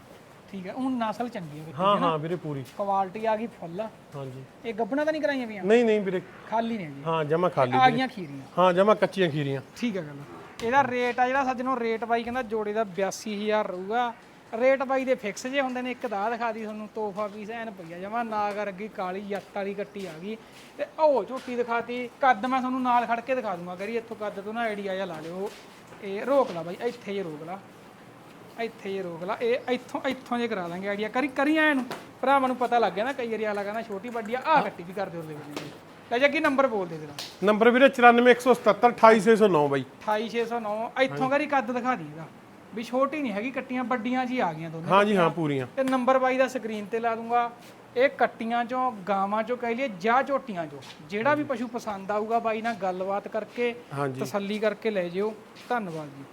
[SPEAKER 1] ਠੀਕ ਹੈ ਉਹ ਨਸਲ ਚੰਗੀ ਹੈ
[SPEAKER 2] ਹਾਂ ਹਾਂ ਵੀਰੇ ਪੂਰੀ।
[SPEAKER 1] ਕੁਆਲਿਟੀ ਆ ਗਈ ਫੁੱਲ।
[SPEAKER 2] ਹਾਂਜੀ।
[SPEAKER 1] ਇਹ ਗੱਬਣਾ ਤਾਂ ਨਹੀਂ ਕਰਾਈਆਂ ਵੀਆਂ
[SPEAKER 2] ਨਹੀਂ ਨਹੀਂ ਵੀਰੇ।
[SPEAKER 1] ਖਾਲੀ ਨੇ ਜੀ।
[SPEAKER 2] ਹਾਂ ਜਮਾ ਖਾਲੀ
[SPEAKER 1] ਆ ਗਈਆਂ ਖੀਰੀਆਂ।
[SPEAKER 2] ਹਾਂ ਜਮਾ ਕੱਚੀਆਂ ਖੀਰੀਆਂ।
[SPEAKER 1] ਠੀਕ ਹੈ ਗੱਲ। ਇਹਦਾ ਰੇਟ ਆ ਜਿਹੜਾ ਸੱਜਣੋ ਰੇਟ ਬਾਈ ਕਹਿੰਦਾ ਜੋੜੇ ਦਾ 82000 ਰਹੂਗਾ। ਰੇਟ ਬਾਈ ਦੇ ਫਿਕਸ ਜੇ ਹੁੰਦੇ ਨੇ, ਇੱਕ ਦਾ ਦਿਖਾ ਦੀ ਤੁਹਾਨੂੰ, ਤੋਹਫਾ ਪੀਸ ਐਨ ਪਈਆ ਜਮਾ, ਨਾਗ ਅੱਗੀ ਕਾਲੀ ਜੱਟ ਵਾਲੀ ਕੱਟੀ ਆ ਗਈ। ਤੇ ਉਹ ਝੋਟੀ ਦਿਖਾਤੀ, ਕੱਦ ਮੈਂ ਤੁਹਾਨੂੰ ਨਾਲ ਖੜ ਕੇ ਦਿਖਾ ਦੂੰਗਾ, ਕਰੀ ਇੱਥੋਂ ਕੱਦ ਤੋਂ ਨਾ ਆਈਡੀਆ ਜਿਹਾ ਲਾ ਲਿਓ। ਇਹ ਰੋਕ ਲਾ ਬਾਈ, ਇੱਥੇ ਜੇ ਰੋਕ ਲਾ। ਇੱਥੇ ਜੇ ਰੋਕ ਲਾ, ਇਹ ਇੱਥੋਂ ਇੱਥੋਂ ਜੇ ਕਰਾ ਦਾਂਗੇ ਆਈਡੀਆ ਕਰੀ ਕਰੀ ਐ ਨੂੰ। ਭਰਾਵਾਂ ਨੂੰ ਪਤਾ ਲੱਗ ਗਿਆ ਨਾ, ਕਈ ਵਾਰੀ ਆਲਾ ਕਹਿੰਦਾ ਛੋਟੀ ਵੱਡੀ ਆ, ਆਹ ਕੱਟੀ ਵੀ ਕਰ ਦਿਓ ਉਹਦੇ ਵਿੱਚ। ਲੈ ਜਾ ਕੀ ਨੰਬਰ ਬੋਲ ਦੇ ਤੇਰਾ
[SPEAKER 2] ਨੰਬਰ ਵੀਰੇ 94177 28609 ਬਾਈ।
[SPEAKER 1] 28609 ਇੱਥੋਂ ਕਰੀ ਕੱਦ ਦਿਖਾ ਦੀ ਇਹਦਾ ਵੀ ਛੋਟੀ ਨਹੀਂ ਹੈਗੀ ਕੱਟੀਆਂ ਵੱਡੀਆਂ ਜੀ ਆ ਗਈਆਂ ਦੋਨੋਂ
[SPEAKER 2] ਹਾਂ ਜੀ ਹਾਂ ਪੂਰੀਆਂ।
[SPEAKER 1] ਤੇ ਨੰਬਰ ਬਾਈ ਦਾ ਸਕਰੀਨ ਤੇ ਲਾ ਦੂੰਗਾ। ਇਹ ਕੱਟੀਆਂ ਚੋਂ ਗਾਵਾਂ ਚੋਂ ਕਹਿ ਲਈਏ ਜਾਂ ਝੋਟੀਆਂ ਚੋਂ। ਜਿਹੜਾ ਵੀ ਪਸ਼ੂ ਪਸੰਦ ਆਊਗਾ ਬਾਈ ਨਾਲ ਗੱਲਬਾਤ ਕਰਕੇ
[SPEAKER 2] ਹਾਂਜੀ।
[SPEAKER 1] ਤਸੱਲੀ ਕਰਕੇ ਲੈ ਜਿਓ। ਧੰਨਵਾਦ ਜੀ।